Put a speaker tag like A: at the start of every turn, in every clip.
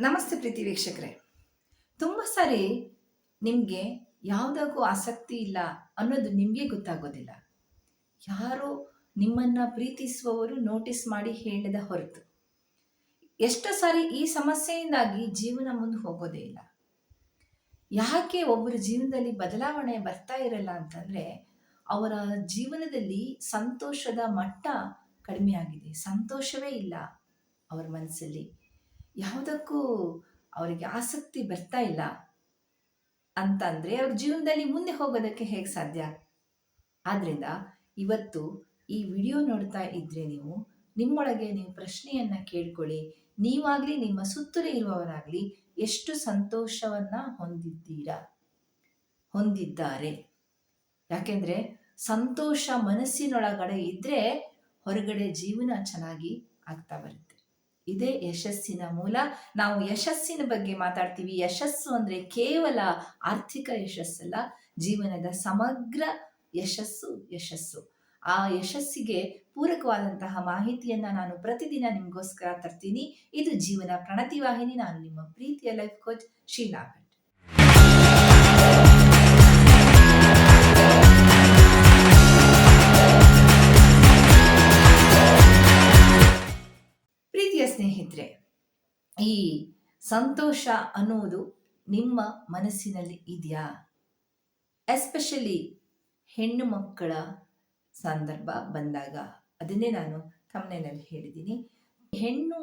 A: ನಮಸ್ತೆ ಪ್ರೀತಿ ವೀಕ್ಷಕರೇ. ತುಂಬ ಸಾರಿ ನಿಮಗೆ ಯಾವುದಕ್ಕೂ ಆಸಕ್ತಿ ಇಲ್ಲ ಅನ್ನೋದು ನಿಮಗೆ ಗೊತ್ತಾಗೋದಿಲ್ಲ. ಯಾರು ನಿಮ್ಮನ್ನು ಪ್ರೀತಿಸುವವರು ನೋಟಿಸ್ ಮಾಡಿ ಹೇಳಿದ ಹೊರತು. ಎಷ್ಟೋ ಸಾರಿ ಈ ಸಮಸ್ಯೆಯಿಂದಾಗಿ ಜೀವನ ಮುಂದೆ ಹೋಗೋದೇ ಇಲ್ಲ. ಯಾಕೆ ಒಬ್ಬರ ಜೀವನದಲ್ಲಿ ಬದಲಾವಣೆ ಬರ್ತಾ ಇರಲ್ಲ ಅಂತಂದರೆ, ಅವರ ಜೀವನದಲ್ಲಿ ಸಂತೋಷದ ಮಟ್ಟ ಕಡಿಮೆ ಆಗಿದೆ. ಸಂತೋಷವೇ ಇಲ್ಲ ಅವರ ಮನಸ್ಸಲ್ಲಿ. ಯಾವುದಕ್ಕೂ ಅವರಿಗೆ ಆಸಕ್ತಿ ಬರ್ತಾ ಇಲ್ಲ ಅಂತಂದರೆ ಅವ್ರ ಜೀವನದಲ್ಲಿ ಮುಂದೆ ಹೋಗೋದಕ್ಕೆ ಹೇಗೆ ಸಾಧ್ಯ? ಆದ್ದರಿಂದ ಇವತ್ತು ಈ ವಿಡಿಯೋ ನೋಡ್ತಾ ಇದ್ರೆ ನೀವು, ನಿಮ್ಮೊಳಗೆ ನೀವು ಪ್ರಶ್ನೆಯನ್ನು ಕೇಳ್ಕೊಳ್ಳಿ. ನೀವಾಗಲಿ, ನಿಮ್ಮ ಸುತ್ತಲೂ ಇರುವವರಾಗಲಿ ಎಷ್ಟು ಸಂತೋಷವನ್ನು ಹೊಂದಿದ್ದೀರಾ? ಹೊಂದಿದ್ದಾರೆ. ಯಾಕೆಂದರೆ ಸಂತೋಷ ಮನಸ್ಸಿನೊಳಗಡೆ ಇದ್ದರೆ ಹೊರಗಡೆ ಜೀವನ ಚೆನ್ನಾಗಿ ಆಗ್ತಾ ಬರುತ್ತೆ. ಇದೇ ಯಶಸ್ಸಿನ ಮೂಲ. ನಾವು ಯಶಸ್ಸಿನ ಬಗ್ಗೆ ಮಾತಾಡ್ತೀವಿ. ಯಶಸ್ಸು ಅಂದರೆ ಕೇವಲ ಆರ್ಥಿಕ ಯಶಸ್ಸಲ್ಲ, ಜೀವನದ ಸಮಗ್ರ ಯಶಸ್ಸು ಯಶಸ್ಸು. ಆ ಯಶಸ್ಸಿಗೆ ಪೂರಕವಾದಂತಹ ಮಾಹಿತಿಯನ್ನು ನಾನು ಪ್ರತಿದಿನ ನಿಮಗೋಸ್ಕರ ತರ್ತೀನಿ. ಇದು ಜೀವನ ಪ್ರಣತಿ ವಾಹಿನಿ. ನಾನು ನಿಮ್ಮ ಪ್ರೀತಿಯ ಲೈಫ್ ಕೋಚ್ ಶೀಲಾ ಸಂತೋಷ ಅನ್ನುವುದು ನಿಮ್ಮ ಮನಸ್ಸಿನಲ್ಲಿ ಇದೆಯಾ? ಎಸ್ಪೆಷಲಿ ಹೆಣ್ಣು ಮಕ್ಕಳ ಸಂದರ್ಭ ಬಂದಾಗ, ಅದನ್ನೇ ನಾನು ತಮ್ಮನೇನಲ್ಲಿ ಹೇಳಿದ್ದೀನಿ. ಹೆಣ್ಣು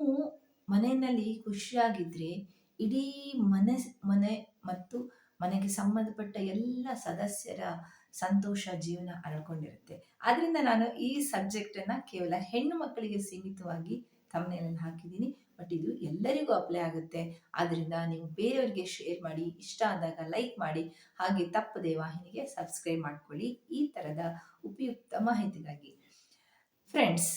A: ಮನೆಯಲ್ಲಿ ಖುಷಿಯಾಗಿದ್ದರೆ ಇಡೀ ಮನೆ ಮನೆ ಮತ್ತು ಮನೆಗೆ ಸಂಬಂಧಪಟ್ಟ ಎಲ್ಲ ಸದಸ್ಯರ ಸಂತೋಷ ಜೀವನ ಅಳ್ಕೊಂಡಿರುತ್ತೆ. ಆದ್ದರಿಂದ ನಾನು ಈ ಸಬ್ಜೆಕ್ಟನ್ನು ಕೇವಲ ಹೆಣ್ಣು ಮಕ್ಕಳಿಗೆ ಸೀಮಿತವಾಗಿ ತಮ್ಮನೇನಲ್ಲಿ ಹಾಕಿದ್ದೀನಿ. ಬಟ್ ಇದು ಎಲ್ಲರಿಗೂ ಅಪ್ಲೈ ಆಗುತ್ತೆ. ಆದ್ದರಿಂದ ನೀವು ಬೇರೆಯವರಿಗೆ ಶೇರ್ ಮಾಡಿ, ಇಷ್ಟ ಆದಾಗ ಲೈಕ್ ಮಾಡಿ, ಹಾಗೆ ತಪ್ಪದೆ ವಾಹಿನಿಗೆ ಸಬ್ಸ್ಕ್ರೈಬ್ ಮಾಡ್ಕೊಳ್ಳಿ. ಈ ಥರದ ಉಪಯುಕ್ತ ಮಾಹಿತಿಗಾಗಿ. ಫ್ರೆಂಡ್ಸ್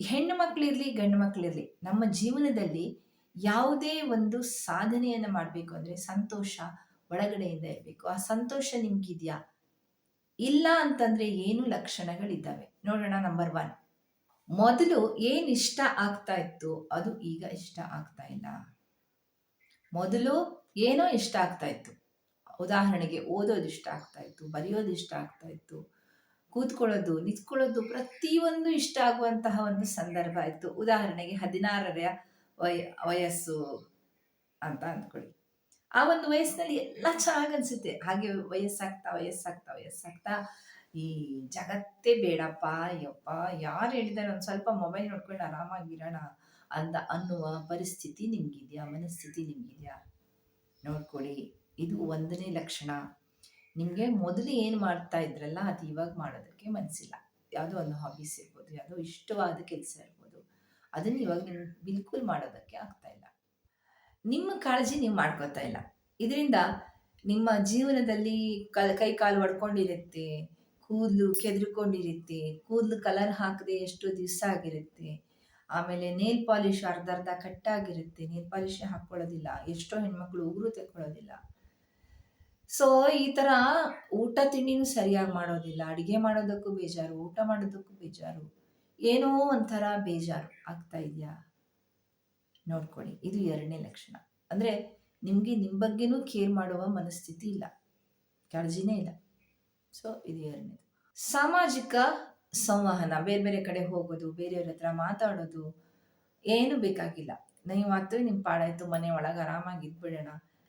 A: ಹೆಣ್ಣು ಮಕ್ಕಳಿರಲಿ ಗಂಡು ಮಕ್ಕಳಿರಲಿ ನಮ್ಮ ಜೀವನದಲ್ಲಿ ಯಾವುದೇ ಒಂದು ಸಾಧನೆಯನ್ನು ಮಾಡಬೇಕು ಅಂದರೆ ಸಂತೋಷ ಒಳಗಡೆಯಿಂದ ಇರಬೇಕು. ಆ ಸಂತೋಷ ನಿಮ್ಗಿದೆಯಾ? ಇಲ್ಲ ಅಂತಂದರೆ ಏನು ಲಕ್ಷಣಗಳಿದ್ದಾವೆ? ನೋಡೋಣ ನಂಬರ್ ಒನ್ ಮೊದಲು ಏನು ಇಷ್ಟ ಆಗ್ತಾ ಇತ್ತು? ಅದು ಈಗ ಇಷ್ಟ ಆಗ್ತಾ ಇಲ್ಲ. ಮೊದಲು ಏನೋ ಇಷ್ಟ ಆಗ್ತಾ ಇತ್ತು. ಉದಾಹರಣೆಗೆ ಓದೋದು ಇಷ್ಟ ಆಗ್ತಾ ಇತ್ತು, ಬರೆಯೋದು ಇಷ್ಟ ಆಗ್ತಾ ಇತ್ತು, ಕೂತ್ಕೊಳ್ಳೋದು, ನಿಂತ್ಕೊಳ್ಳೋದು ಪ್ರತಿಯೊಂದು ಇಷ್ಟ ಆಗುವಂತಹ ಒಂದು ಸಂದರ್ಭ ಇತ್ತು. ಉದಾಹರಣೆಗೆ ಹದಿನಾರರ ವಯ, ವಯಸ್ಸು ಅಂತ ಅಂದ್ಕೊಳ್ಳಿ. ಆ ಒಂದು ವಯಸ್ಸಿನಲ್ಲಿ ಎಲ್ಲ ಚೆನ್ನಾಗಿ ಅನಿಸುತ್ತೆ. ಹಾಗೆ ವಯಸ್ಸಾಗ್ತಾ ವಯಸ್ಸಾಗ್ತಾ ವಯಸ್ಸಾಗ್ತಾ ಈ ಜಗತ್ತೇ ಬೇಡಪ್ಪ, ಯಪ್ಪ, ಯಾರು ಹೇಳಿದಾರೆ ಒಂದು ಸ್ವಲ್ಪ ಮೊಬೈಲ್ ನೋಡ್ಕೊಂಡು ಆರಾಮಾಗಿರೋಣ ಅಂತ ಅನ್ನುವ ಪರಿಸ್ಥಿತಿ ನಿಮಗಿದೆಯಾ? ಮನಸ್ಥಿತಿ ನಿಮಗಿದೆಯಾ? ನೋಡ್ಕೊಳ್ಳಿ, ಇದು ಒಂದನೇ ಲಕ್ಷಣ. ನಿಮಗೆ ಮೊದಲು ಏನು ಮಾಡ್ತಾ ಇದ್ರಲ್ಲ, ಅದು ಇವಾಗ ಮಾಡೋದಕ್ಕೆ ಮನಸ್ಸಿಲ್ಲ ಯಾವುದೋ ಒಂದು ಹಾಬೀಸ್ ಇರ್ಬೋದು, ಯಾವುದೋ ಇಷ್ಟವಾದ ಕೆಲಸ ಇರ್ಬೋದು, ಅದನ್ನು ಇವಾಗ ನೀವು ಬಿಲ್ಕುಲ್ ಮಾಡೋದಕ್ಕೆ ಆಗ್ತಾ ಇಲ್ಲ. ನಿಮ್ಮ ಕಾಳಜಿ ನೀವು ಮಾಡ್ಕೋತಾ ಇಲ್ಲ. ಇದರಿಂದ ನಿಮ್ಮ ಜೀವನದಲ್ಲಿ ಕೈ ಕಾಲು ಒಡ್ಕೊಂಡಿರುತ್ತೆ ಕೂದಲು ಕೆದ್ರಿಕೊಂಡಿರುತ್ತೆ, ಕೂದಲು ಕಲರ್ ಹಾಕದೆ ಎಷ್ಟು ದಿವಸ ಆಗಿರುತ್ತೆ. ಆಮೇಲೆ ನೇಲ್ ಪಾಲಿಶ್ ಅರ್ಧ ಅರ್ಧ ಕಟ್ಟಾಗಿರುತ್ತೆ ನೇಲ್ ಪಾಲಿಶ್ ಹಾಕ್ಕೊಳ್ಳೋದಿಲ್ಲ ಎಷ್ಟೋ ಹೆಣ್ಮಕ್ಳು ಉಗುರು ತೆಕ್ಕೊಳ್ಳೋದಿಲ್ಲ. ಸೊ ಈ ಥರ ಊಟ ತಿಂಡಿನೂ ಸರಿಯಾಗಿ ಮಾಡೋದಿಲ್ಲ. ಅಡುಗೆ ಮಾಡೋದಕ್ಕೂ ಬೇಜಾರು, ಊಟ ಮಾಡೋದಕ್ಕೂ ಬೇಜಾರು. ಏನೋ ಒಂಥರ ಬೇಜಾರು ಆಗ್ತಾ ಇದೆಯಾ? ನೋಡ್ಕೊಳ್ಳಿ, ಇದು ಎರಡನೇ ಲಕ್ಷಣ. ಅಂದರೆ ನಿಮಗೆ ನಿಮ್ಮ ಬಗ್ಗೆನೂ ಕೇರ್ ಮಾಡುವ ಮನಸ್ಥಿತಿ ಇಲ್ಲ. ಕಾಳಜಿನೇ ಇಲ್ಲ. ಸೊ ಇದು ಎರಡನೇದು. ಸಾಮಾಜಿಕ ಸಂವಹನ, ಬೇರೆ ಬೇರೆ ಕಡೆ ಹೋಗೋದು, ಬೇರೆಯವ್ರ ಹತ್ರ ಮಾತಾಡೋದು, ಏನು ಬೇಕಾಗಿಲ್ಲ. ನೀವು ಮಾತ್ರ ನಿಮ್ಮ ಪಾಡಾಯಿತು ಮನೆ ಒಳಗೆ ಆರಾಮಾಗಿ ಇದ್ಬಿಡೋಣ.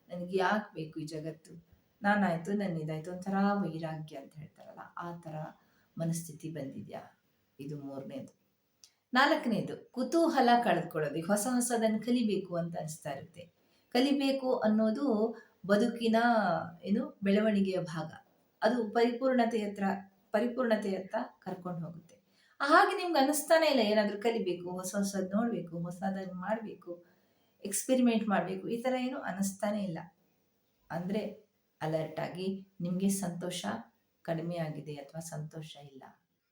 A: ನನಗೆ ಯಾಕೆ ಬೇಕು ಈ ಜಗತ್ತು? ನಾನಾಯಿತು ನನ್ನ ಇದಾಯಿತು, ಒಂಥರ ವೈರಾಗ್ಯ ಅಂತ ಹೇಳ್ತಾರಲ್ಲ, ಆ ಥರ ಮನಸ್ಥಿತಿ ಬಂದಿದ್ಯಾ? ಇದು ಮೂರನೇದು. ನಾಲ್ಕನೇದು, ಕುತೂಹಲ ಕಳೆದುಕೊಳ್ಳೋದು. ಹೊಸ ಹೊಸದನ್ನು ಕಲಿಬೇಕು ಅಂತ ಅನಿಸ್ತಾ ಇರುತ್ತೆ. ಕಲಿಬೇಕು ಅನ್ನೋದು ಬದುಕಿನ, ಏನು, ಬೆಳವಣಿಗೆಯ ಭಾಗ. ಅದು ಪರಿಪೂರ್ಣತೆಯತ್ರ ಪರಿಪೂರ್ಣತೆಯತ್ತ ಕರ್ಕೊಂಡು ಹೋಗುತ್ತೆ. ಹಾಗೆ ನಿಮ್ಗೆ ಅನಿಸ್ತಾನೆ ಇಲ್ಲ, ಏನಾದರೂ ಕಲಿಬೇಕು, ಹೊಸ ಹೊಸದು ನೋಡಬೇಕು ಹೊಸದನ್ನು ಮಾಡಬೇಕು ಎಕ್ಸ್ಪೆರಿಮೆಂಟ್ ಮಾಡಬೇಕು, ಈ ಥರ ಏನು ಅನ್ನಿಸ್ತಾನೆ ಇಲ್ಲ. ಅಂದರೆ ಅಲರ್ಟ್ ಆಗಿ ನಿಮಗೆ ಸಂತೋಷ ಕಡಿಮೆ ಆಗಿದೆ ಅಥವಾ ಸಂತೋಷ ಇಲ್ಲ.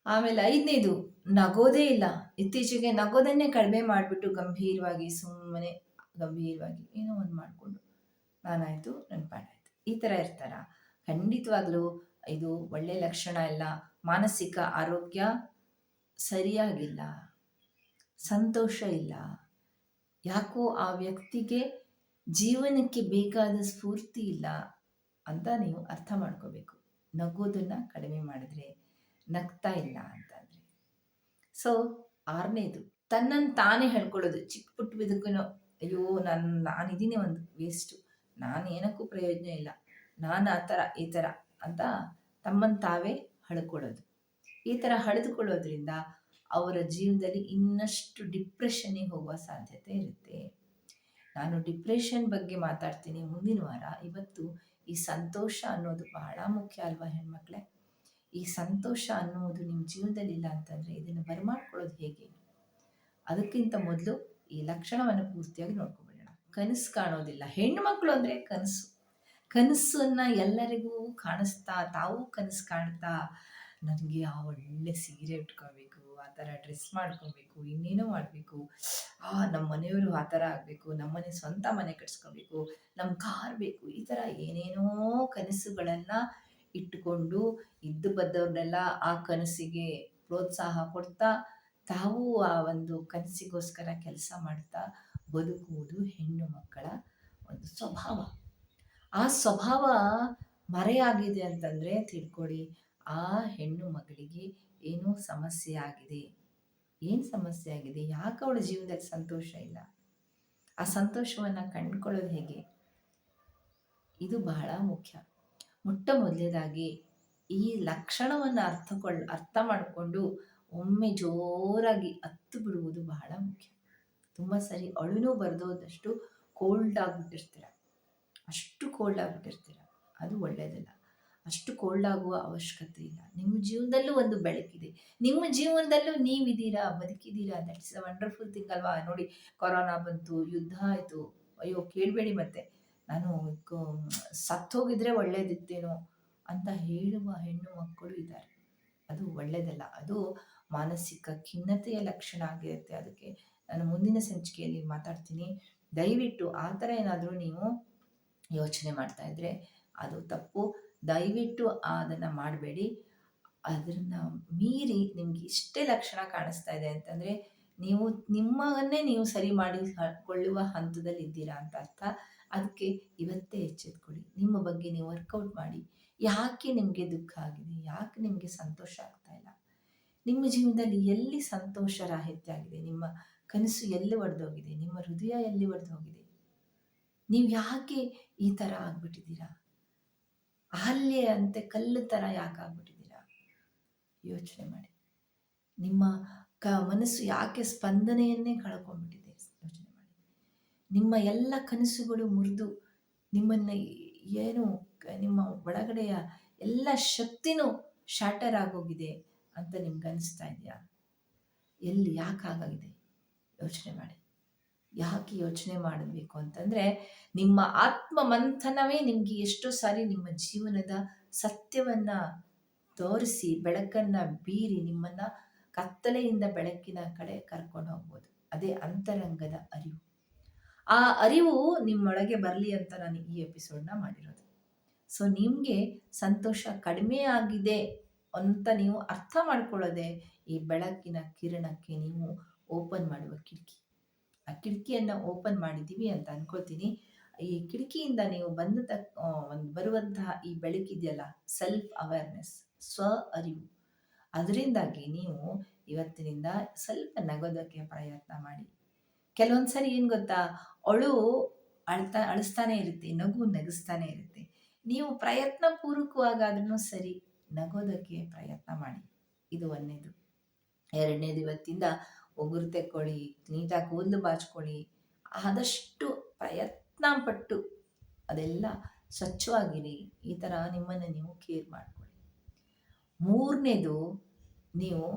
A: ಆಮೇಲೆ ಐದನೇದು, ನಗೋದೇ ಇಲ್ಲ. ಇತ್ತೀಚೆಗೆ ನಗೋದನ್ನೇ ಕಡಿಮೆ ಮಾಡಿಬಿಟ್ಟು ಗಂಭೀರವಾಗಿ, ಸುಮ್ಮನೆ ಗಂಭೀರವಾಗಿ ಏನೋ ಒಂದು ಮಾಡಿಕೊಂಡು ನಾನಾಯಿತು ನನ್ನ ಪಾಡಾಯಿತು ಈ ಥರ ಇರ್ತಾರ? ಖಂಡಿತವಾಗ್ಲೂ ಇದು ಒಳ್ಳೆ ಲಕ್ಷಣ ಇಲ್ಲ ಮಾನಸಿಕ ಆರೋಗ್ಯ ಸರಿಯಾಗಿಲ್ಲ. ಸಂತೋಷ ಇಲ್ಲ. ಯಾಕೋ ಆ ವ್ಯಕ್ತಿಗೆ ಜೀವನಕ್ಕೆ ಬೇಕಾದ ಸ್ಫೂರ್ತಿ ಇಲ್ಲ ಅಂತ ನೀವು ಅರ್ಥ ಮಾಡ್ಕೋಬೇಕು. ನಗೋದನ್ನ ಕಡಿಮೆ ಮಾಡಿದ್ರೆ ನಗ್ತಾ ಇಲ್ಲ ಅಂತಂದ್ರೆ. ಸೊ ಆರನೇದು. ತನ್ನನ್ನು ತಾನೇ ಹೇಳ್ಕೊಳ್ಳೋದು. ಚಿಕ್ಕ ಪುಟ್ಟ ಬಿದಕ್ಕೂ ಅಯ್ಯೋ, ನಾನು ನಾನಿದ್ದೀನಿ ಒಂದು ವೇಸ್ಟು ನಾನು ಏನಕ್ಕೂ ಪ್ರಯೋಜನ ಇಲ್ಲ. ನಾನು ಆ ಥರ ಈ ಥರ ಅಂತ ತಮ್ಮನ್ನು ತಾವೇ ಹಳ್ಕೊಳ್ಳೋದು. ಈ ಥರ ಹಳೆದುಕೊಳ್ಳೋದ್ರಿಂದ ಅವರ ಜೀವನದಲ್ಲಿ ಇನ್ನಷ್ಟು ಡಿಪ್ರೆಷನ್ನಿಗೆ ಹೋಗುವ ಸಾಧ್ಯತೆ ಇರುತ್ತೆ. ನಾನು ಡಿಪ್ರೆಷನ್ ಬಗ್ಗೆ ಮಾತಾಡ್ತೀನಿ ಮುಂದಿನ ವಾರ. ಇವತ್ತು ಈ ಸಂತೋಷ ಅನ್ನೋದು ಬಹಳ ಮುಖ್ಯ ಅಲ್ವಾ ಹೆಣ್ಮಕ್ಳೇ? ಈ ಸಂತೋಷ ಅನ್ನೋದು ನಿಮ್ಮ ಜೀವನದಲ್ಲಿ ಇಲ್ಲ ಅಂತಂದರೆ ಇದನ್ನು ಬರಮಾಡ್ಕೊಳ್ಳೋದು ಹೇಗೆ? ಅದಕ್ಕಿಂತ ಮೊದಲು ಈ ಲಕ್ಷಣವನ್ನು ಪೂರ್ತಿಯಾಗಿ ನೋಡ್ಕೊಬಿಡೋಣ. ಕನಸು ಕಾಣೋದಿಲ್ಲ. ಹೆಣ್ಮಕ್ಳು ಅಂದರೆ ಕನಸು. ಕನಸನ್ನು ಎಲ್ಲರಿಗೂ ಕಾಣಿಸ್ತಾ, ತಾವು ಕನಸು ಕಾಣ್ತಾ ನನಗೆ ಆ ಒಳ್ಳೆ ಸೀರೆ ಉಟ್ಕೋಬೇಕು, ಆ ಥರ ಡ್ರೆಸ್ ಮಾಡ್ಕೊಬೇಕು, ಇನ್ನೇನೋ ಮಾಡಬೇಕು. ಆ ನಮ್ಮ ಮನೆಯವರು ಆ ಥರ ಆಗಬೇಕು ನಮ್ಮ ಮನೆ ಸ್ವಂತ ಮನೆ ಕಟ್ಸ್ಕೊಬೇಕು ನಮ್ಮ ಕಾರ್ ಬೇಕು, ಈ ಥರ ಏನೇನೋ ಕನಸುಗಳನ್ನು ಇಟ್ಟುಕೊಂಡು ಇದ್ದು ಬದ್ದವ್ರನ್ನೆಲ್ಲ ಆ ಕನಸಿಗೆ ಪ್ರೋತ್ಸಾಹ ಕೊಡ್ತಾ, ತಾವು ಆ ಒಂದು ಕನಸಿಗೋಸ್ಕರ ಕೆಲಸ ಮಾಡ್ತಾ ಬದುಕುವುದು ಹೆಣ್ಣು ಮಕ್ಕಳ ಒಂದು ಸ್ವಭಾವ. ಆ ಸ್ವಭಾವ ಮರೆಯಾಗಿದೆ ಅಂತಂದರೆ ತಿಳ್ಕೊಳ್ಳಿ ಆ ಹೆಣ್ಣು ಮಗಳಿಗೆ ಏನೋ ಸಮಸ್ಯೆ ಆಗಿದೆ. ಏನು ಸಮಸ್ಯೆ ಆಗಿದೆ? ಯಾಕೆ ಅವಳ ಜೀವನದಲ್ಲಿ ಸಂತೋಷ ಇಲ್ಲ? ಆ ಸಂತೋಷವನ್ನು ಕಂಡುಕೊಳ್ಳೋದು ಹೇಗೆ? ಇದು ಬಹಳ ಮುಖ್ಯ. ಮೊಟ್ಟ ಮೊದಲನೇದಾಗಿ ಈ ಲಕ್ಷಣವನ್ನು ಅರ್ಥಕೊಳ್ಳ ಅರ್ಥ ಮಾಡಿಕೊಂಡು ಒಮ್ಮೆ ಜೋರಾಗಿ ಹತ್ತು ಬಿಡುವುದು ಬಹಳ ಮುಖ್ಯ. ತುಂಬ ಸರಿ ಅಳುನೂ ಬರೆದೋದಷ್ಟು ಕೋಲ್ಡ್ ಆಗಿಬಿಟ್ಟಿರ್ತೀರ ಅಷ್ಟು ಕೋಲ್ಡ್ ಆಗಿಬಿಟ್ಟಿರ್ತೀರ. ಅದು ಒಳ್ಳೆಯದಲ್ಲ ಅಷ್ಟು ಕೋಲ್ಡ್ ಆಗುವ ಅವಶ್ಯಕತೆ ಇಲ್ಲ. ನಿಮ್ಮ ಜೀವನದಲ್ಲೂ ಒಂದು ಬೆಳಕಿದೆ. ನಿಮ್ಮ ಜೀವನದಲ್ಲೂ ನೀವಿದ್ದೀರಾ, ಬದುಕಿದ್ದೀರಾ that is a wonderful thing ಅಲ್ವಾ? ನೋಡಿ, ಕೊರೋನಾ ಬಂತು, ಯುದ್ಧ ಆಯಿತು. ಅಯ್ಯೋ, ಕೇಳಬೇಡಿ ಮತ್ತೆ. ನಾನು ಸತ್ತೋಗಿದ್ರೆ ಒಳ್ಳೇದಿತ್ತೇನೋ ಅಂತ ಹೇಳುವ ಹೆಣ್ಣು ಮಕ್ಕಳು ಇದ್ದಾರೆ. ಅದು ಒಳ್ಳೆಯದಲ್ಲ ಅದು ಮಾನಸಿಕ ಖಿನ್ನತೆಯ ಲಕ್ಷಣ ಆಗಿರುತ್ತೆ. ಅದಕ್ಕೆ ನಾನು ಮುಂದಿನ ಸಂಚಿಕೆಯಲ್ಲಿ ಮಾತಾಡ್ತೀನಿ. ದಯವಿಟ್ಟು ಆ ಥರ ಏನಾದರೂ ನೀವು ಯೋಚನೆ ಮಾಡ್ತಾ ಇದ್ರೆ ಅದು ತಪ್ಪು. ದಯವಿಟ್ಟು ಅದನ್ನು ಮಾಡಬೇಡಿ. ಅದನ್ನು ಮೀರಿ ನಿಮ್ಗೆ ಇಷ್ಟೇ ಲಕ್ಷಣ ಕಾಣಿಸ್ತಾ ಇದೆ ಅಂತಂದರೆ ನೀವು ನಿಮ್ಮನ್ನೇ ನೀವು ಸರಿ ಮಾಡಿಕೊಳ್ಳುವ ಹಂತದಲ್ಲಿ ಇದ್ದೀರಾ ಅಂತ ಅರ್ಥ. ಅದಕ್ಕೆ ಇವತ್ತೇ ಎಚ್ಚೆತ್ಕೊಳ್ಳಿ. ನಿಮ್ಮ ಬಗ್ಗೆ ನೀವು ವರ್ಕೌಟ್ ಮಾಡಿ. ಯಾಕೆ ನಿಮಗೆ ದುಃಖ ಆಗಿದೆ? ಯಾಕೆ ನಿಮಗೆ ಸಂತೋಷ ಆಗ್ತಾ ಇಲ್ಲ? ನಿಮ್ಮ ಜೀವನದಲ್ಲಿ ಎಲ್ಲಿ ಸಂತೋಷ ರಾಹಿತ್ಯ ಆಗಿದೆ? ನಿಮ್ಮ ಕನಸು ಎಲ್ಲಿ ಒಡೆದೋಗಿದೆ? ನಿಮ್ಮ ಹೃದಯ ಎಲ್ಲಿ ಒಡೆದೋಗಿದೆ? ನೀವು ಯಾಕೆ ಈ ಥರ ಆಗ್ಬಿಟ್ಟಿದ್ದೀರಾ? ಅಹಲ್ಯೆ ಅಂತೆ ಕಲ್ಲು ಥರ ಯಾಕೆ ಆಗ್ಬಿಟ್ಟಿದ್ದೀರಾ? ಯೋಚನೆ ಮಾಡಿ. ನಿಮ್ಮ ಕ ಮನಸ್ಸು ಯಾಕೆ ಸ್ಪಂದನೆಯನ್ನೇ ಕಳ್ಕೊಂಡ್ಬಿಟ್ಟಿದೆ? ಯೋಚನೆ ಮಾಡಿ. ನಿಮ್ಮ ಎಲ್ಲ ಕನಸುಗಳು ಮುರಿದು ನಿಮ್ಮನ್ನು ಏನು ನಿಮ್ಮ ಒಳಗಡೆಯ ಎಲ್ಲ ಶಕ್ತಿನೂ ಶಾಟರ್ ಆಗೋಗಿದೆ ಅಂತ ನಿಮ್ಗೆ ಅನಿಸ್ತಾ ಇದೆಯಾ? ಎಲ್ಲಿ ಯಾಕೆ ಹಾಗಾಗಿದೆ? ಯೋಚನೆ ಮಾಡಿ. ಯಾಕೆ ಯೋಚನೆ ಮಾಡಬೇಕು ಅಂತಂದರೆ, ನಿಮ್ಮ ಆತ್ಮ ಮಂಥನವೇ ನಿಮಗೆ ಎಷ್ಟೋ ಸಾರಿ ನಿಮ್ಮ ಜೀವನದ ಸತ್ಯವನ್ನು ತೋರಿಸಿ, ಬೆಳಕನ್ನು ಬೀರಿ ನಿಮ್ಮನ್ನು ಕತ್ತಲೆಯಿಂದ ಬೆಳಕಿನ ಕಡೆ ಕರ್ಕೊಂಡು ಹೋಗ್ಬೋದು. ಅದೇ ಅಂತರಂಗದ ಅರಿವು. ಆ ಅರಿವು ನಿಮ್ಮೊಳಗೆ ಬರಲಿ ಅಂತ ನಾನು ಈ ಎಪಿಸೋಡ್ನ ಮಾಡಿರೋದು. ಸೊ ನಿಮಗೆ ಸಂತೋಷ ಕಡಿಮೆ ಆಗಿದೆ ಅಂತ ನೀವು ಅರ್ಥ ಮಾಡ್ಕೊಳ್ಳೋದೆ ಈ ಬೆಳಕಿನ ಕಿರಣಕ್ಕೆ ನೀವು ಓಪನ್ ಮಾಡುವ ಕಿಟಕಿ. ಕಿಟಕಿಯನ್ನು ಓಪನ್ ಮಾಡಿದ್ದೀವಿ ಅಂತ ಅನ್ಕೋತೀನಿ. ಈ ಕಿಟಕಿಯಿಂದ ನೀವು ಬಂದ ಒಂದು ಬರುವಂತಹ ಈ ಬೆಳಕಿದೆಯಲ್ಲ ಸೆಲ್ಫ್ ಅವೇರ್ನೆಸ್ ಸ್ವ ಅರಿವು ಅದರಿಂದಾಗಿ ನೀವು ಇವತ್ತಿನಿಂದ ಸ್ವಲ್ಪ ನಗೋದಕ್ಕೆ ಪ್ರಯತ್ನ ಮಾಡಿ. ಕೆಲವೊಂದ್ಸರಿ ಏನು ಗೊತ್ತಾ, ಅಳು ಅಳ್ತಾ, ಅಳಿಸ್ತಾನೆ ಇರುತ್ತೆ, ನಗು ನಗಿಸ್ತಾನೆ ಇರುತ್ತೆ. ನೀವು ಪ್ರಯತ್ನ ಪೂರ್ವಕವಾಗಾದ್ರೂ ಸರಿ, ನಗೋದಕ್ಕೆ ಪ್ರಯತ್ನ ಮಾಡಿ. ಇದು ಒಂದನೇದು ಎರಡನೇದು ಇವತ್ತಿಂದ ಉಗುರು ತೆಕ್ಕೊಳ್ಳಿ ನೀಟಾಗಿ ಕೂದಲು ಬಾಚ್ಕೊಳ್ಳಿ. ಆದಷ್ಟು ಪ್ರಯತ್ನ ಪಟ್ಟು ಅದೆಲ್ಲ ಸ್ವಚ್ಛವಾಗಿರಿ. ಈ ಥರ ನಿಮ್ಮನ್ನು ನೀವು ಕೇರ್ ಮಾಡ್ಕೊಳ್ಳಿ. ಮೂರನೇದು ನೀವು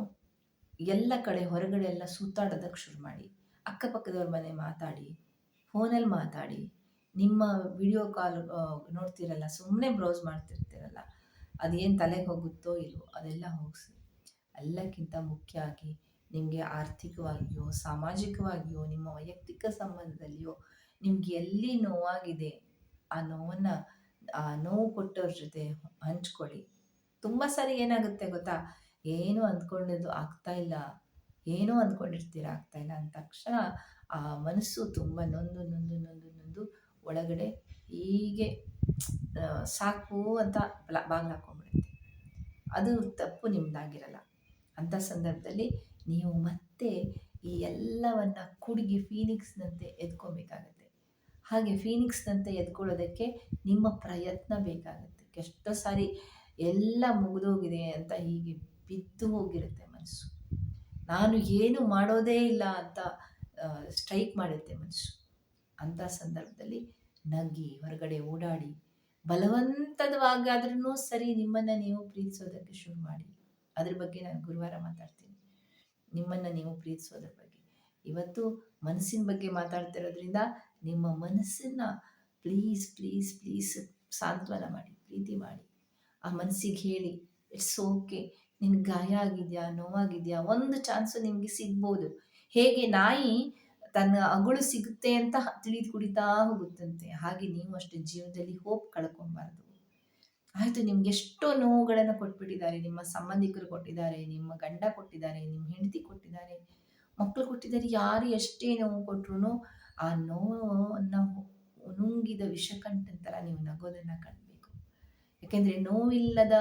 A: ಎಲ್ಲ ಕಡೆ ಹೊರಗಡೆ ಎಲ್ಲ ಸುತ್ತಾಡೋದಕ್ಕೆ ಶುರು ಮಾಡಿ. ಅಕ್ಕಪಕ್ಕದವ್ರ ಮನೆ ಮಾತಾಡಿ, ಫೋನಲ್ಲಿ ಮಾತಾಡಿ. ನಿಮ್ಮ ವಿಡಿಯೋ ಕಾಲ್ ನೋಡ್ತಿರಲ್ಲ ಸುಮ್ಮನೆ ಬ್ರೌಸ್ ಮಾಡ್ತಿರ್ತೀರಲ್ಲ, ಅದೇನು ತಲೆಗೆ ಹೋಗುತ್ತೋ ಇಲ್ವೋ ಅದೆಲ್ಲ ಹೋಗಿಸಿ. ಎಲ್ಲಕ್ಕಿಂತ ಮುಖ್ಯ ಆಗಿ ನಿಮಗೆ ಆರ್ಥಿಕವಾಗಿಯೋ, ಸಾಮಾಜಿಕವಾಗಿಯೋ, ನಿಮ್ಮ ವೈಯಕ್ತಿಕ ಸಂಬಂಧದಲ್ಲಿಯೋ ನಿಮ್ಗೆ ಎಲ್ಲಿ ನೋವಾಗಿದೆ ಆ ನೋವನ್ನು, ಆ ನೋವು ಕೊಟ್ಟವ್ರ ಜೊತೆ ಹಂಚ್ಕೊಳ್ಳಿ. ತುಂಬ ಸಾರಿ ಏನಾಗುತ್ತೆ ಗೊತ್ತಾ? ಏನು ಅಂದ್ಕೊಂಡಿದ್ದು ಆಗ್ತಾ ಇಲ್ಲ. ಏನೋ ಅಂದ್ಕೊಂಡಿರ್ತೀರ ಆಗ್ತಾ ಇಲ್ಲ ಅಂದ ತಕ್ಷಣ ಆ ಮನಸ್ಸು ತುಂಬ ನೊಂದು ನೊಂದು ನೊಂದು ನೊಂದು ಒಳಗಡೆ ಹೀಗೆ ಸಾಕು ಅಂತ ಬಾಗಿಲು ಹಾಕೊಂಡ್ಬಿಡುತ್ತೆ ಅದು ತಪ್ಪು ನಿಮ್ದಾಗಿರಲ್ಲ. ಅಂಥ ಸಂದರ್ಭದಲ್ಲಿ ನೀವು ಮತ್ತೆ ಈ ಎಲ್ಲವನ್ನು ಕುಡುಗಿ ಫೀನಿಕ್ಸ್ನಂತೆ ಎದ್ಕೊಬೇಕಾಗತ್ತೆ. ಹಾಗೆ ಫೀನಿಕ್ಸ್ನಂತೆ ಎದ್ಕೊಳ್ಳೋದಕ್ಕೆ ನಿಮ್ಮ ಪ್ರಯತ್ನ ಬೇಕಾಗುತ್ತೆ. ಎಷ್ಟೋ ಸಾರಿ ಎಲ್ಲ ಮುಗಿದೋಗಿದೆ ಅಂತ ಹೀಗೆ ಬಿದ್ದು ಹೋಗಿರುತ್ತೆ ಮನಸ್ಸು. ನಾನು ಏನು ಮಾಡೋದೇ ಇಲ್ಲ ಅಂತ ಸ್ಟ್ರೈಕ್ ಮಾಡುತ್ತೆ ಮನಸ್ಸು. ಅಂಥ ಸಂದರ್ಭದಲ್ಲಿ ನಗ್ಗಿ, ಹೊರಗಡೆ ಓಡಾಡಿ ಬಲವಂತದವಾಗಾದ್ರೂ ಸರಿ ನಿಮ್ಮನ್ನು ನೀವು ಪ್ರೀತಿಸೋದಕ್ಕೆ ಶುರು ಮಾಡಿ. ಅದ್ರ ಬಗ್ಗೆ ನಾನು ಗುರುವಾರ ಮಾತಾಡ್ತೀನಿ. ನಿಮ್ಮನ್ನು ನೀವು ಪ್ರೀತಿಸೋದ್ರ ಬಗ್ಗೆ. ಇವತ್ತು ಮನಸ್ಸಿನ ಬಗ್ಗೆ ಮಾತಾಡ್ತಿರೋದ್ರಿಂದ ನಿಮ್ಮ ಮನಸ್ಸನ್ನು ಪ್ಲೀಸ್ ಪ್ಲೀಸ್ ಪ್ಲೀಸ್ ಸಾಂತ್ವನ ಮಾಡಿ, ಪ್ರೀತಿ ಮಾಡಿ. ಆ ಮನಸ್ಸಿಗೆ ಹೇಳಿ ಇಟ್ಸ್ ಓಕೆ ನಿನ್ ಗಾಯ ಆಗಿದೆಯಾ, ನೋವಾಗಿದೆಯಾ? ಒಂದು ಚಾನ್ಸು ನಿಮಗೆ ಸಿಗ್ಬೋದು. ಹೇಗೆ ನಾಯಿ ತನ್ನ ಅಗಳು ಸಿಗುತ್ತೆ ಅಂತ ತಿಳಿದು ಕುಡಿತಾ ಹೋಗುತ್ತಂತೆ. ಹಾಗೆ ನೀವು ಅಷ್ಟೇ ಜೀವನದಲ್ಲಿ ಹೋಪ್ ಕಳ್ಕೊಬಾರ್ದು. ಆಯಿತು, ನಿಮ್ಗೆ ಎಷ್ಟೋ ನೋವುಗಳನ್ನು ಕೊಟ್ಬಿಟ್ಟಿದ್ದಾರೆ. ನಿಮ್ಮ ಸಂಬಂಧಿಕರು ಕೊಟ್ಟಿದ್ದಾರೆ, ನಿಮ್ಮ ಗಂಡ ಕೊಟ್ಟಿದ್ದಾರೆ, ನಿಮ್ಮ ಹೆಂಡತಿ ಕೊಟ್ಟಿದ್ದಾರೆ. ಮಕ್ಕಳು ಕೊಟ್ಟಿದ್ದಾರೆ, ಯಾರು ಎಷ್ಟೇ ನೋವು ಕೊಟ್ರು ಆ ನೋವನ್ನು ನುಂಗಿದ ವಿಷಕಂಠಂತರ ನೀವು ನಗೋದನ್ನು ಕಾಣಬೇಕು. ಯಾಕೆಂದರೆ ನೋವಿಲ್ಲದ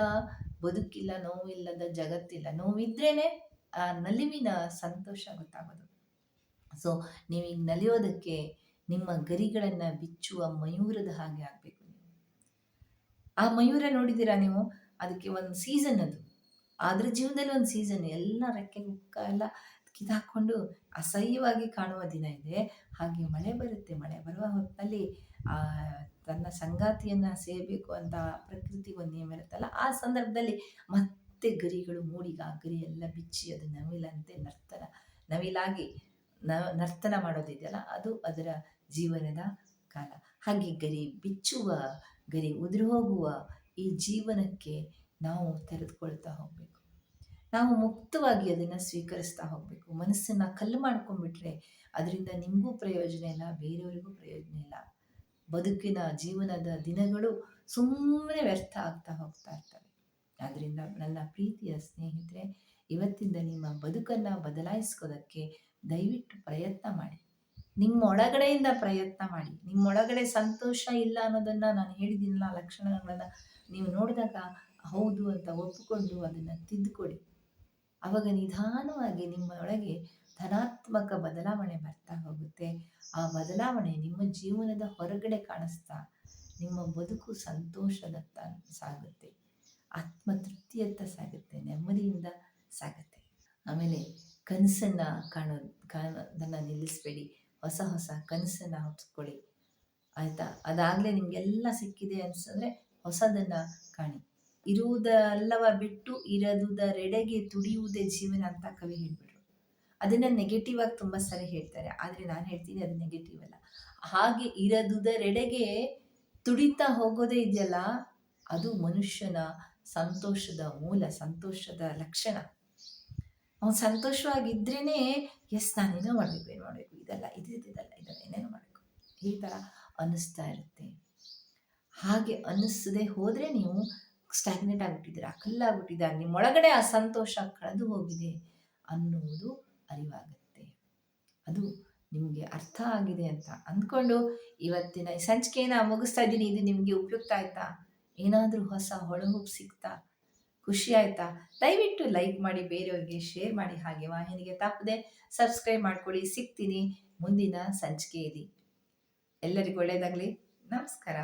A: ಬದುಕಿಲ್ಲ, ನೋವಿಲ್ಲದ ಜಗತ್ತಿಲ್ಲ, ನೋವಿದ್ರೇನೆ ಆ ನಲಿವಿನ ಸಂತೋಷ ಗೊತ್ತಾಗೋದು. ಸೊ ನೀವೀಗ ನಲಿಯೋದಕ್ಕೆ ನಿಮ್ಮ ಗರಿಗಳನ್ನು ಬಿಚ್ಚುವ ಮಯೂರದ ಹಾಗೆ ಆಗಬೇಕು. ಆ ಮಯೂರ ನೋಡಿದ್ದೀರಾ ನೀವು? ಅದಕ್ಕೆ ಒಂದು ಸೀಸನ್ ಅದು. ಅದ್ರ ಜೀವನದಲ್ಲಿ ಒಂದು ಸೀಸನ್ ಎಲ್ಲ ರೆಕ್ಕೆ ಮುಕ್ಕ ಎಲ್ಲ ಕಿದಾಕೊಂಡು ಅಸಹ್ಯವಾಗಿ ಕಾಣುವ ದಿನ ಇದೆ. ಹಾಗೆ ಮಳೆ ಬರುತ್ತೆ, ಮಳೆ ಬರುವ ಹೊತ್ತಲ್ಲಿ ಆ, ತನ್ನ ಸಂಗಾತಿಯನ್ನು ಸೇಯಬೇಕು ಅಂತ ಪ್ರಕೃತಿ ಒಂದು ನಿಯಮ ಇರುತ್ತಲ್ಲ, ಆ ಸಂದರ್ಭದಲ್ಲಿ ಮತ್ತೆ ಗರಿಗಳು ಮೂಡಿಗ ಆ ಗರಿ ಎಲ್ಲ ಬಿಚ್ಚಿ ಅದು ನವಿಲಂತೆ ನರ್ತನ, ನವಿಲಾಗಿ ನರ್ತನ ಮಾಡೋದಿದೆಯಲ್ಲ, ಅದು ಅದರ ಜೀವನದ ಕಾಲ. ಹಾಗೆ ಗರಿ ಬಿಚ್ಚುವ ಗರಿ ಉದುರು ಹೋಗುವ ಈ ಜೀವನಕ್ಕೆ ನಾವು ತೆರೆದುಕೊಳ್ತಾ ಹೋಗಬೇಕು. ನಾವು ಮುಕ್ತವಾಗಿ ಅದನ್ನು ಸ್ವೀಕರಿಸ್ತಾ ಹೋಗಬೇಕು. ಮನಸ್ಸನ್ನು ಕಲ್ಲು ಮಾಡ್ಕೊಂಡ್ಬಿಟ್ರೆ ಅದರಿಂದ ನಿಮಗೂ ಪ್ರಯೋಜನ ಇಲ್ಲ, ಬೇರೆಯವರಿಗೂ ಪ್ರಯೋಜನ ಇಲ್ಲ. ಬದುಕಿನ ಜೀವನದ ದಿನಗಳು ಸುಮ್ಮನೆ ವ್ಯರ್ಥ ಆಗ್ತಾ ಹೋಗ್ತಾ ಇರ್ತವೆ. ಆದ್ದರಿಂದ ನನ್ನ ಪ್ರೀತಿಯ ಸ್ನೇಹಿತರೆ, ಇವತ್ತಿಂದ ನಿಮ್ಮ ಬದುಕನ್ನು ಬದಲಾಯಿಸ್ಕೋದಕ್ಕೆ ದಯವಿಟ್ಟು ಪ್ರಯತ್ನ ಮಾಡಿ. ನಿಮ್ಮ ಒಳಗಡೆಯಿಂದ ಪ್ರಯತ್ನ ಮಾಡಿ. ನಿಮ್ಮೊಳಗಡೆ ಸಂತೋಷ ಇಲ್ಲ ಅನ್ನೋದನ್ನು ನಾನು ಹೇಳಿದ್ದೀನಲ್ಲ ಲಕ್ಷಣಗಳನ್ನು ನೀವು ನೋಡಿದಾಗ, ಹೌದು ಅಂತ ಒಪ್ಪಿಕೊಂಡು ಅದನ್ನು ತಿದ್ದುಕೊಡಿ. ಆವಾಗ ನಿಧಾನವಾಗಿ ನಿಮ್ಮ ಒಳಗೆ ಧನಾತ್ಮಕ ಬದಲಾವಣೆ ಬರ್ತಾ ಹೋಗುತ್ತೆ. ಆ ಬದಲಾವಣೆ ನಿಮ್ಮ ಜೀವನದ ಹೊರಗಡೆ ಕಾಣಿಸ್ತಾ, ನಿಮ್ಮ ಬದುಕು ಸಂತೋಷದತ್ತ ಸಾಗುತ್ತೆ. ಆತ್ಮತೃಪ್ತಿಯತ್ತ ಸಾಗುತ್ತೆ, ನೆಮ್ಮದಿಯಿಂದ ಸಾಗುತ್ತೆ. ಆಮೇಲೆ ಕನಸನ್ನು ಕಾಣೋದು ಕಾಣೋದನ್ನು ನಿಲ್ಲಿಸಬೇಡಿ. ಹೊಸ ಹೊಸ ಕನಸನ್ನು ಹುಟ್ಟಿಸ್ಕೊಳ್ಳಿ ಆಯಿತಾ? ಅದಾಗಲೇ ನಿಮಗೆಲ್ಲ ಸಿಕ್ಕಿದೆ ಅನಿಸಿದ್ರೆ ಹೊಸದನ್ನು ಕಾಣಿ. ಇರುವುದಲ್ಲವ ಬಿಟ್ಟು ಇರದುದರೆಡೆಗೆ ತುಡಿಯುವುದೇ ಜೀವನ ಅಂತ ಕವಿ ಹೇಳ್ಬಿಟ್ರು. ಅದನ್ನು ನೆಗೆಟಿವ್ ಆಗಿ ತುಂಬ ಸರಿ ಹೇಳ್ತಾರೆ. ಆದರೆ ನಾನು ಹೇಳ್ತೀನಿ ಅದು ನೆಗೆಟಿವ್ ಅಲ್ಲ. ಹಾಗೆ ಇರದುದರೆಡೆಗೆ ತುಡಿತಾ ಹೋಗೋದೇ ಇದೆಯಲ್ಲ, ಅದು ಮನುಷ್ಯನ ಸಂತೋಷದ ಮೂಲ, ಸಂತೋಷದ ಲಕ್ಷಣ. ಅವನು ಸಂತೋಷವಾಗಿದ್ರೇ ಎಸ್ ನಾನೇನೋ ಮಾಡಬೇಕು, ಏನು ಮಾಡಬೇಕು, ಇದೆಲ್ಲ, ಇದು ಇದೆಲ್ಲ ಇದೆಲ್ಲ, ಏನೇನೋ ಮಾಡಬೇಕು. ಈ ಥರ ಅನ್ನಿಸ್ತಾ ಇರುತ್ತೆ. ಹಾಗೆ ಅನ್ನಿಸದೆ ಹೋದರೆ ನೀವು ಸ್ಟ್ಯಾಗ್ನೆಟ್ ಆಗಿಬಿಟ್ಟಿದ್ದೀರಾ ಕಲ್ಲಾಗ್ಬಿಟ್ಟಿದ್ದಾರೆ ನಿಮ್ಮೊಳಗಡೆ ಆ ಸಂತೋಷ ಕಳೆದು ಹೋಗಿದೆ ಅನ್ನುವುದು ಅರಿವಾಗುತ್ತೆ. ಅದು ನಿಮಗೆ ಅರ್ಥ ಆಗಿದೆ ಅಂತ ಅಂದ್ಕೊಂಡು ಇವತ್ತಿನ ಸಂಚಿಕೆಯನ್ನು ಮುಗಿಸ್ತಾ ಇದ್ದೀನಿ. ಇದು ನಿಮಗೆ ಉಪಯುಕ್ತ ಆಯಿತಾ? ಏನಾದರೂ ಹೊಸ ಹೊಳಹು ಸಿಗ್ತಾ? ಖುಷಿ ಆಯಿತಾ? ದಯವಿಟ್ಟು ಲೈಕ್ ಮಾಡಿ, ಬೇರೆಯವ್ರಿಗೆ ಶೇರ್ ಮಾಡಿ ಹಾಗೆ ವಾಹಿನಿಗೆ ತಪ್ಪದೆ ಸಬ್ಸ್ಕ್ರೈಬ್ ಮಾಡ್ಕೊಳ್ಳಿ. ಸಿಗ್ತೀನಿ ಮುಂದಿನ ಸಂಚಿಕೆಯಲ್ಲಿ. ಎಲ್ಲರಿಗೂ ಒಳ್ಳೆಯದಾಗಲಿ. ನಮಸ್ಕಾರ.